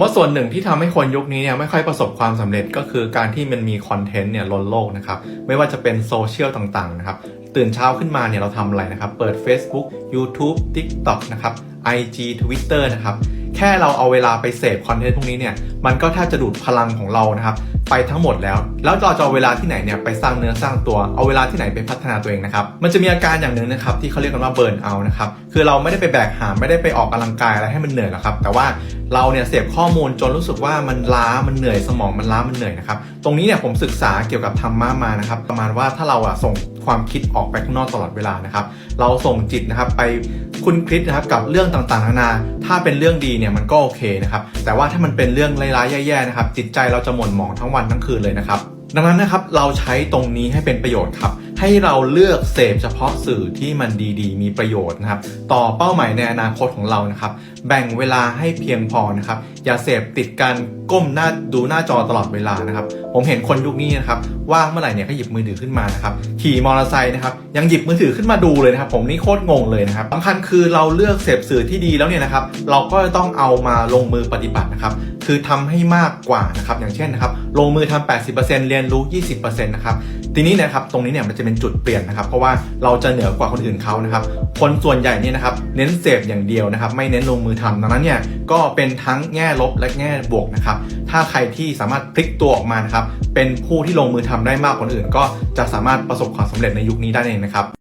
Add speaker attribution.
Speaker 1: ว่าส่วนหนึ่งที่ทำให้คนยุคนี้เนี่ยไม่ค่อยประสบความสำเร็จก็คือการที่มันมีคอนเทนต์เนี่ยล้นโลกนะครับไม่ว่าจะเป็นโซเชียลต่างๆนะครับตื่นเช้าขึ้นมาเนี่ยเราทำอะไรนะครับ เปิด Facebook YouTube TikTok นะครับ IG Twitter นะครับแค่เราเอาเวลาไปเสพคอนเทนต์พวกนี้เนี่ยมันก็แทบจะดูดพลังของเรานะครับไปทั้งหมดแล้ว แล้วเราจะเอาเวลาที่ไหนเนี่ยไปสร้างเนื้อสร้างตัว เอาเวลาที่ไหนไปพัฒนาตัวเองนะครับ มันจะมีอาการอย่างหนึ่งนะครับที่เขาเรียกกันว่าเบิร์นเอานะครับ คือเราไม่ได้ไปแบกหามไม่ได้ไปออกกำลังกายอะไรให้มันเหนื่อยหรอกครับ แต่ว่าเราเนี่ยเสพข้อมูลจนรู้สึกว่ามันล้ามันเหนื่อยสมองมันล้ามันเหนื่อยนะครับตรงนี้เนี่ยผมศึกษาเกี่ยวกับธรรมะมานะครับ ประมาณว่าถ้าเราอะส่งความคิดออกไปข้างนอกตลอดเวลานะครับเราส่งจิตนะครับไปคุณคิดนะครับกับเรื่องต่างๆนานาถ้าเป็นเรื่องดีเนี่ยมันก็โอเคนะครับแต่ว่าถ้ามันเป็นเรื่องร้ายๆแย่ๆนะครับจิตใจเราจะหม่นหมองทั้งวันทั้งคืนเลยนะครับดังนั้นนะครับเราใช้ตรงนี้ให้เป็นประโยชน์ครับ ให้เราเลือกเสพเฉพาะสื่อที่มันดีๆ มีประโยชน์นะครับ ต่อเป้าหมายในอนาคตของเรานะครับ แบ่งเวลาให้เพียงพอนะครับ อย่าเสพติดการก้มหน้าดูหน้าจอตลอดเวลานะครับ ผมเห็นคนยุคนี้นะครับว่างเมื่อไหร่เนี่ยก็หยิบมือถือขึ้นมานะครับ ขี่มอเตอร์ไซค์นะครับยังหยิบมือถือขึ้นมาดูเลยนะครับ ผมนี่โคตรงงเลยนะครับสำคัญคือเราเลือกเสพสื่อที่ดีแล้วเนี่ยนะครับ เราก็จะต้องเอามาลงมือปฏิบัตินะครับคือทำให้มากกว่านะครับอย่างเช่นนะครับลงมือทำ80%เรียนรู้ 20%นะครับทีนี้นะครับตรงนี้เนี่ยมันจะเป็นจุดเปลี่ยนนะครับ เพราะว่าเราจะเหนือกว่าคนอื่นเขานะครับคนส่วนใหญ่เนี่ยนะครับเน้นเสพอย่างเดียวนะครับ ไม่เน้นลงมือทำดังนั้นเนี่ยก็เป็นทั้งแง่ลบและแง่บวกนะครับถ้าใครที่สามารถพลิกตัวออกมานะครับเป็นผู้ที่ลงมือทำได้มากกว่าคนอื่น ก็จะสามารถประสบความสำเร็จในยุคนี้ได้เองนะครับ